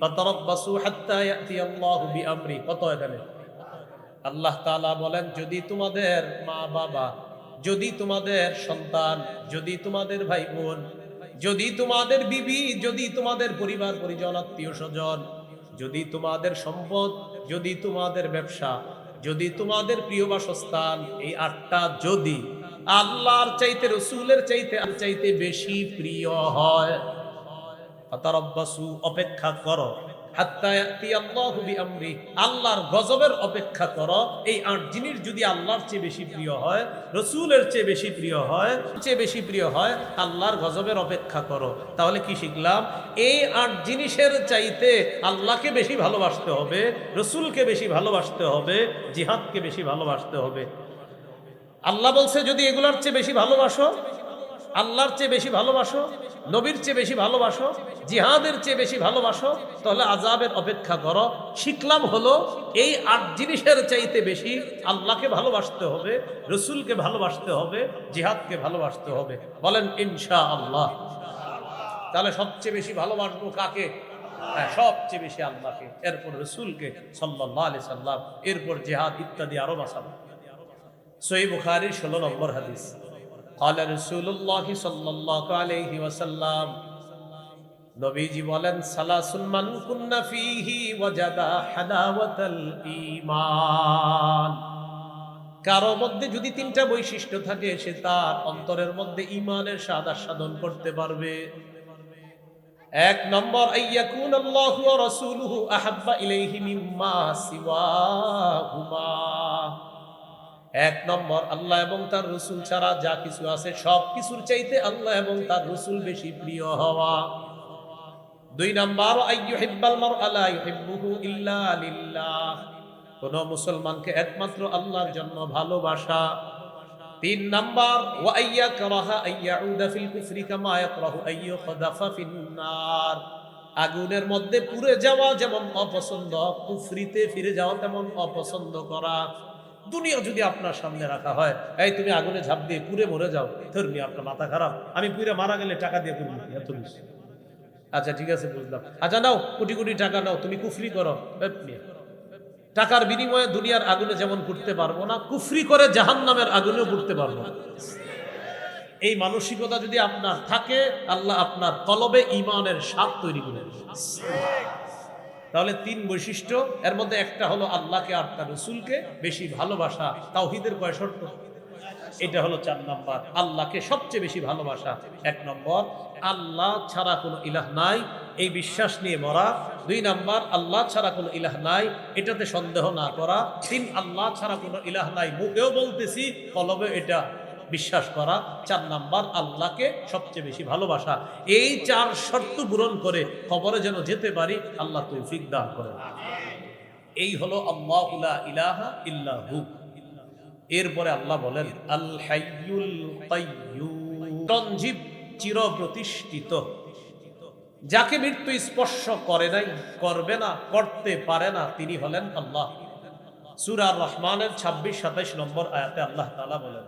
ফাতারাব্বাসু হাত্তা ইয়াতি আল্লাহু বিআমরি। কত এখানে আল্লাহ তাআলা বলেন, যদি তোমাদের মা বাবা, যদি তোমাদের সন্তান, যদি তোমাদের ভাই বোন, যদি তোমাদের বিবি, যদি তোমাদের পরিবার, পরিজন, আত্মীয় স্বজন, যদি তোমাদের সম্পদ, যদি তোমাদের ব্যবসা, যদি তোমাদের প্রিয় বাসস্থান, এই আটটা যদি আল্লাহর চাইতে, রসুলের চাইতে, আর চাইতে বেশি প্রিয় হয়। অপেক্ষা করো। আল্লাহর গজবের অপেক্ষা করো। এই আট জিনিস যদি আল্লাহর চেয়ে বেশি প্রিয় হয়, রসুলের চেয়ে বেশি প্রিয় হয়, চেয়ে বেশি প্রিয় হয়, আল্লাহর গজবের অপেক্ষা করো। তাহলে কি শিখলাম? এই আট জিনিসের চাইতে আল্লাহকে বেশি ভালোবাসতে হবে, রসুলকে বেশি ভালোবাসতে হবে, জিহাদকে বেশি ভালোবাসতে হবে। আল্লাহ বলছে, যদি এগুলার চেয়ে বেশি ভালোবাসো আল্লাহর চেয়ে বেশি ভালোবাসো, নবীর চেয়ে বেশি ভালোবাসো, জিহাদের চেয়ে বেশি ভালোবাসো, তাহলে আজাবের অপেক্ষা করো। শিখলাম হলো এই আট জিনিসের চাইতে বেশি আল্লাহকে ভালোবাসতে হবে, রসুলকে ভালোবাসতে হবে, জিহাদকে ভালোবাসতে হবে। বলেন ইনশা আল্লাহ তাহলে সবচেয়ে বেশি ভালোবাসবো কাকে? হ্যাঁ সবচেয়ে বেশি আল্লাহকে, এরপর রসুলকে সাল্লাহ আলি সাল্লাম, এরপর জেহাদ ইত্যাদি আরও মাসাল সই বুখারির ষোলো নম্বর হাদিস। قال رسول الله صلى الله عليه وسلم নবীজি বলেন সালাসুল মান কুন্না ফিহি ওয়াজাদা হালাওয়াতাল ঈমান কারো মধ্যে যদি তিনটা বৈশিষ্ট্য থাকে সে তার অন্তরের মধ্যে ঈমানের স্বাদ আস্বাদন করতে পারবে এক নম্বর আইয়াকুন আল্লাহু ওয়া রাসূলুহু আহাব্বা ইলাইহি মিম্মা সিওয়াহুমা এক নম্বর, আল্লাহ এবং তার রসুল ছাড়া যা কিছু আছে সব কিছুর চাইতে আল্লাহ এবং তার রসুল বেশি প্রিয় হওয়া। দুই নম্বর কোন মুসলমানকে একমাত্র আল্লাহর জন্য ভালোবাসা। তিন নম্বর আগুনের মধ্যে পুড়ে যাওয়া যেমন অপছন্দ, কুফরিতে ফিরে যাওয়া তেমন অপছন্দ করা। দুনিয়া যদি আপনার সামনে রাখা হয়, এই তুমি আগুনে ঝাঁপ দিয়ে পুড়ে মরে যাও ধর্মী আপনার মাথা খারাপ আমি পুড়ে মারা গেলে টাকা দিয়ে কি? এত বেশি আচ্ছা ঠিক আছে, বুঝলাম আচ্ছা নাও, কোটি কোটি টাকা নাও, তুমি কুফরি করো টাকার বিনিময়ে দুনিয়ার আগুনে যেমন পুড়তে পারব না, কুফরি করে জাহান নামের আগুনেও পুড়তে পারব না এই মানসিকতা যদি আপনার থাকে, আল্লাহ আপনার কলবে ইমানের স্বাদ তৈরি করে। তাহলে তিন বৈশিষ্ট্য, এর মধ্যে একটা হলো আল্লাহকে আর তার রসুলকে বেশি ভালোবাসা, তাওহিদের কয় শর্ত? এটা হলো চার নম্বর, আল্লাহকে সবচেয়ে বেশি ভালোবাসা, এক নম্বর, আল্লাহ ছাড়া কোনো ইলাহ নাই, এই বিশ্বাস নিয়ে মরা। দুই নাম্বার, আল্লাহ ছাড়া কোনো ইলাহ নাই, এটাতে সন্দেহ না করা। তিন, আল্লাহ ছাড়া কোনো ইলাহ নাই, মুখেও বলতেছি কলবে এটা বিশ্বাস করা চার নাম্বার আল্লাহকে সবচেয়ে বেশি ভালোবাসা। এই চার শর্ত পূরণ করে খবরে যেন যেতে পারি, আল্লাহ তৌফিক দান করেন। এই হলো আল্লাহ ইলাহা ইল্লাহু এরপরে আল্লাহ বলেন, আল হাইয়ুল সঞ্জীব চির প্রতিষ্ঠিত যাকে মৃত্যু স্পর্শ করে নাই, করবে না, করতে পারে না, তিনি হলেন আল্লাহ। সূরা রহমানের ছাব্বিশ সাতাইশ নম্বর আয়াতে আল্লাহ তাআলা বলেন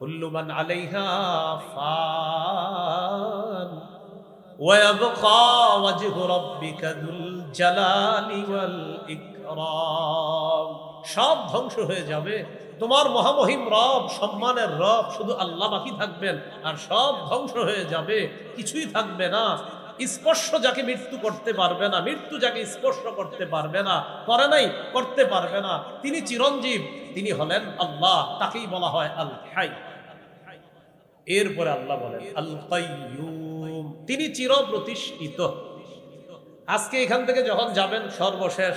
كل من عليها فان ويبقى وجه ربك ذو الجلال والإكرام সব ধ্বংস হয়ে যাবে তোমার মহামহিম রব সম্মানের রব শুধু আল্লাহ বাকি থাকবেন আর সব ধ্বংস হয়ে যাবে কিছুই থাকবে না স্পর্শ যাকে মৃত্যু করতে পারবে না মৃত্যু যাকে স্পর্শ করতে পারবে না করে নাই করতে পারবে না তিনি চিরঞ্জীব তিনি হলেন আল্লাহ তাকেই বলা হয় আল হাই এরপরে আল্লাহ বলেন আল কাইয়ুম তিনি চির প্রতিষ্ঠিত আজকে এখান থেকে যখন যাবেন, সর্বশেষ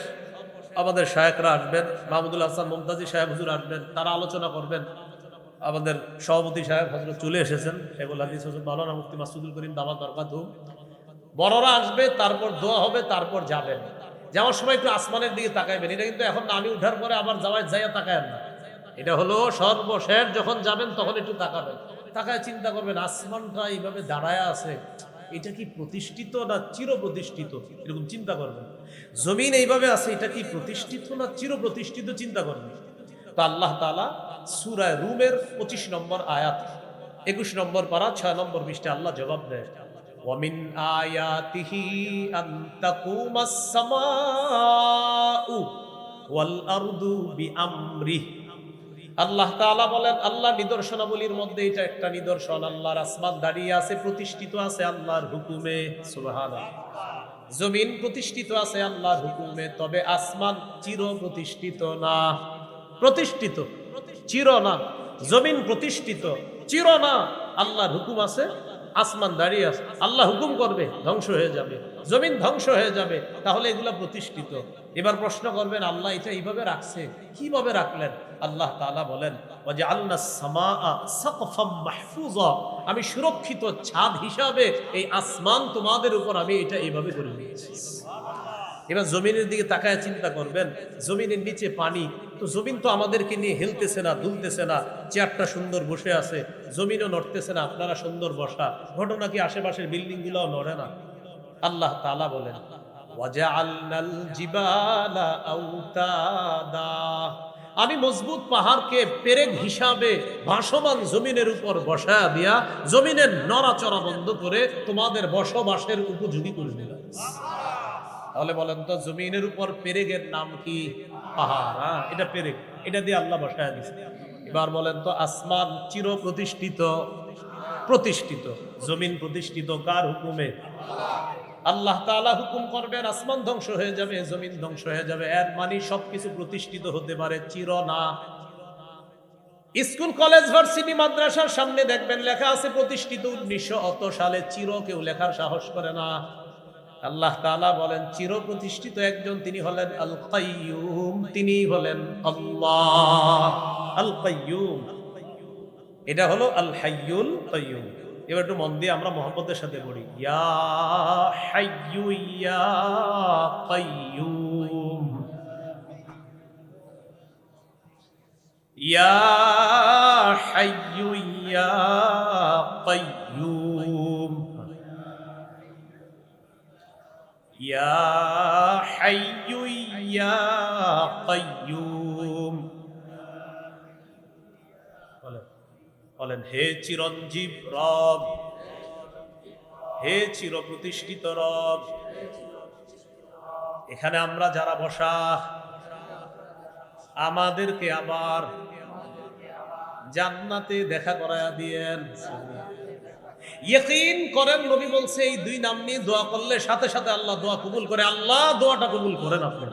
আমাদের শায়করা আসবেন, মাহমুদুল হাসান, মমতাজি সাহেব হুজুর আসবেন, তারা আলোচনা করবেন। আমাদের সভাপতি সাহেব হজরত চলে এসেছেন, শেখুল হাদিস হোসেন মাওলানা মুফতি মাসুদুল করিম দামাত বরকাত বড়রা আসবে, তারপর দোয়া হবে, তারপর যাবেন। যাওয়ার সময় একটু আসমানের দিকে তাকাইবেন। এটা কিন্তু এখন না আমি উঠার পরে আবার যাওয়ায় যাইয়া তাকায় না। এটা হলো সর্বশেষ, যখন যাবেন তখন একটু তাকাবেন। তাকায় চিন্তা করবেন আসমানটা এইভাবে দাঁড়ায় আছে এটা কি প্রতিষ্ঠিত না চির প্রতিষ্ঠিত এরকম চিন্তা করবেন জমিন এইভাবে আছে এটা কি প্রতিষ্ঠিত না চির প্রতিষ্ঠিত চিন্তা করবেন তো আল্লাহ তালা সুরায় রুমের পঁচিশ নম্বর আয়াত একুশ নম্বর পারা ছয় নম্বর পৃষ্ঠে আল্লাহ জবাব দেয় ومن آياته أن تقوم السماء والأرض بأمره আল্লাহ তালা বলেন, আল্লাহ নিদর্শনাবলীর মধ্যে এটা একটা নিদর্শন। আল্লাহর আসমান দাঁড়িয়ে আছে, প্রতিষ্ঠিত আছে আল্লাহর হুকুমে জমিন প্রতিষ্ঠিত আছে আল্লাহর হুকুমে, তবে আসমান চির প্রতিষ্ঠিত না। প্রতিষ্ঠিত, চির না। জমিন প্রতিষ্ঠিত, চির না। আল্লাহর হুকুম আছে আসমান দাঁড়িয়ে আছে, আল্লাহ হুকুম করবে, ধ্বংস হয়ে যাবে। জমিন ধ্বংস হয়ে যাবে, তাহলে এগুলা প্রতিষ্ঠিত। এবার প্রশ্ন করবেন, আল্লাহ এটা এইভাবে রাখছে? কীভাবে রাখলেন? আল্লাহ তালা বলেন যে আল্লাহ মাহফুজা। আমি সুরক্ষিত ছাদ হিসাবে এই আসমান তোমাদের উপর আমি এটা এইভাবে করে দিয়েছি। এবার জমিনের দিকে তাকায় চিন্তা করবেন, জমিনের নিচে পানি, তো জমিন তো আমাদেরকে নিয়ে হেলতেছে না, দুলতেছে না, চেয়ারটা সুন্দর বসে আছে, জমিনও নড়তেছে না, আপনারা সুন্দর বসা, ঘটনা কি আশেপাশের বিল্ডিং গুলাও নড়ে না? আল্লাহ তাআলা বলেন আমি মজবুত পাহাড়কে পেরেক হিসাবে ভাসমান জমিনের উপর বসায়া দিয়া, জমিনের নড়াচড়া বন্ধ করে তোমাদের বসবাসের উপযোগী করে দিলাম। তাহলে বলেন তো, জমিনের উপর পেরেগের নাম কি? পাহাড় হ্যাঁ? এটা পেরেক এটা দিয়ে আল্লাহ বসায় দিচ্ছে এবার বলেন তো, আসমান চির প্রতিষ্ঠিত প্রতিষ্ঠিত, জমিন প্রতিষ্ঠিত কার হুকুমে? আল্লাহ তাআলা হুকুম করবেন, আসমান ধ্বংস হয়ে যাবে, জমিন ধ্বংস হয়ে যাবে। এর মানে সবকিছু প্রতিষ্ঠিত হতে পারে, চির না। স্কুল, কলেজ, ভার্সিটি, মাদ্রাসার সামনে দেখবেন, লেখা আছে প্রতিষ্ঠিত উনিশশো অত সালে, চির কেউ লেখার সাহস করে না। আল্লাহ তাআলা বলেন চির প্রতিষ্ঠিত একজন তিনি হলেন আল কাইয়ুম তিনি হলেন আল্লাহ। এটা হলো আল হাইয়ুল কাইয়ুম। এবার একটু মন দিয়ে আমরা মোহাম্মদের সাথে পড়ি। ইয়া হাইয়ু, ইয়া ইয়া ইয়া কাইয়ুম বলেন বলেন, হে চিরঞ্জীব রব, হে চির প্রতিষ্ঠিত রব, এখানে আমরা যারা বসা, আমাদেরকে আবার জান্নাতে দেখা করায়া দিয়েন। ইয়কিন করেন, নবী বলছে, এই দুই নাম নিয়ে দোয়া করলে সাথে সাথে আল্লাহ দোয়া কবুল করে। আল্লাহ দোয়াটা কবুল করেন আপনি।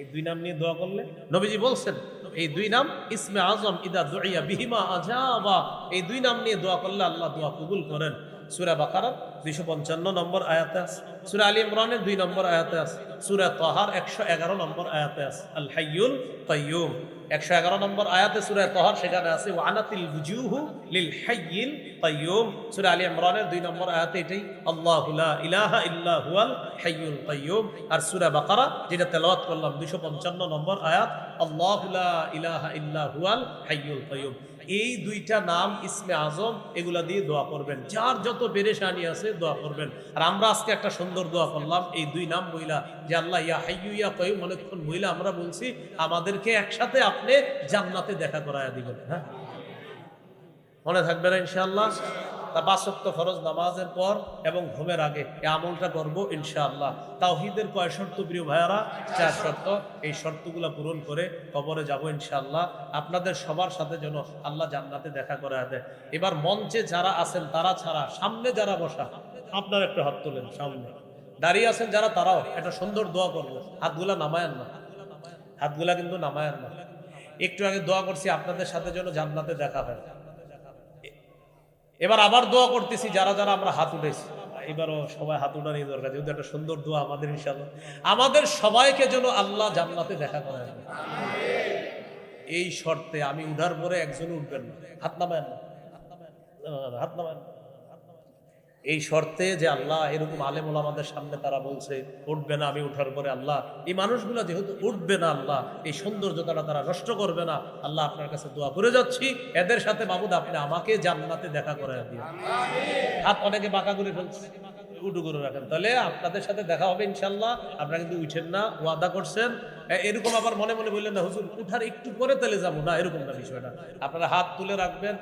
এই দুই নাম নিয়ে দোয়া করলে নবীজি বলছেন, এই দুই নাম ইসমে আজম ইদা দুইয়া বিহিমা আজাবা। এই দুই নাম নিয়ে দোয়া করলে আল্লাহ দোয়া কবুল করেন। সুরা বাকারার দুইশো পঞ্চান্ন নম্বর আয়াতে আছে। সুরা আলী ইমরানের দুই নম্বর আয়াতে আছে। সুরা তহার একশো এগারো নম্বর আয়াতে আছে। আল হাইয়ুল কাইয়ুম একশো এগারো নম্বর আয়াতে সুরা তহার সেখানে আছে। ওয়ানাতিল বুজুহু লিল হাইয়িল কাইয়ুম সুরা আলী ইমরানের দুই নম্বর আয়াতে এটাই আল্লাহু লা ইলাহা ইল্লা হুয়াল হাইয়ুল কাইয়ুম আর সুরা বাকারা যেটা তেলাওয়াত করলাম দুইশো পঞ্চান্ন নম্বর আয়াত, আল্লাহু লা ইলাহা ইল্লা হুয়াল হাইয়ুল কাইয়ুম। এই দুইটা নাম ইসমে আজম, এগুলা দিয়ে দোয়া করবেন। যার যত বেরেশানি আছে দোয়া করবেন। আর আমরা আজকে একটা সুন্দর দোয়া করলাম, এই দুই নাম মহিলা। যে আল্লাহ, ইয়া হাইয়ু ইয়া কয়ু অনেকক্ষণ মহিলা আমরা বলছি, আমাদেরকে একসাথে আপনি জান্নাতে দেখা করাইয়া দিবেন হ্যাঁ? মনে থাকবে না ইনশাআল্লাহ? তা বাসক্ত ফরজ নামাজের পর এবং ঘুমের আগে। এই আমলটা করব ইনশাআল্লাহ। তাওহিদের কয় শর্ত প্রিয় ভাইয়ারা? চার শর্ত। এই শর্তগুলো পূরণ করে কবরে যাব ইনশাআল্লাহ। আপনাদের সবার সাথে যেন আল্লাহ জান্নাতে দেখা করে দেয়। এবার মঞ্চে যারা আছেন, তারা ছাড়া, সামনে যারা বসা, আপনার একটা হাত তোলেন, সামনে। দাঁড়িয়ে আছেন যারা, তারাও একটা সুন্দর দোয়া করব। হাতগুলা নামায়েন না। হাতগুলা কিন্তু নামায়েন না। একটু আগে দোয়া করছি, আপনাদের সাথে যেন জান্নাতে দেখা হয়। এবার আবার দোয়া করতেছি যারা যারা আমরা হাত উঠেছি। এবারও সবাই হাত উঠানি দরকার যেহেতু একটা সুন্দর দোয়া আমাদের ইনশাল্লাহ আমাদের সবাইকে যেন আল্লাহ জান্নাতে দেখা করে এই শর্তে আমি উঠার পরে একজন উঠবেন না। হাত নামায় না না, না, না, হাত নামায় না এই শর্তে যে আল্লাহ এরকম আলেম আমাদের সামনে তারা বলছে উঠবে না আমি উঠার পরে আল্লাহ। এই মানুষগুলো যেহেতু উঠবে না আল্লাহ এই সৌন্দর্যতাটা তারা নষ্ট করবে না। আল্লাহ আপনার কাছে দোয়া করে যাচ্ছি। এদের সাথে বাবুদ আপনি আমাকে জান্নাতে দেখা করে দিয়ে হাত অনেকে বাঁকা করে ফেলছে। উটু করে রাখেন। তাহলে আপনাদের সাথে দেখা হবে ইনশাল্লাহ আপনারা কিন্তু উঠেন না ওয়াদা করছেন। এরকম আবার মনে মনে বললেন না হুজুর উঠার একটু পরে তাহলে যাব। না এরকম না বিষয়টা। আপনারা হাত তুলে রাখবেন।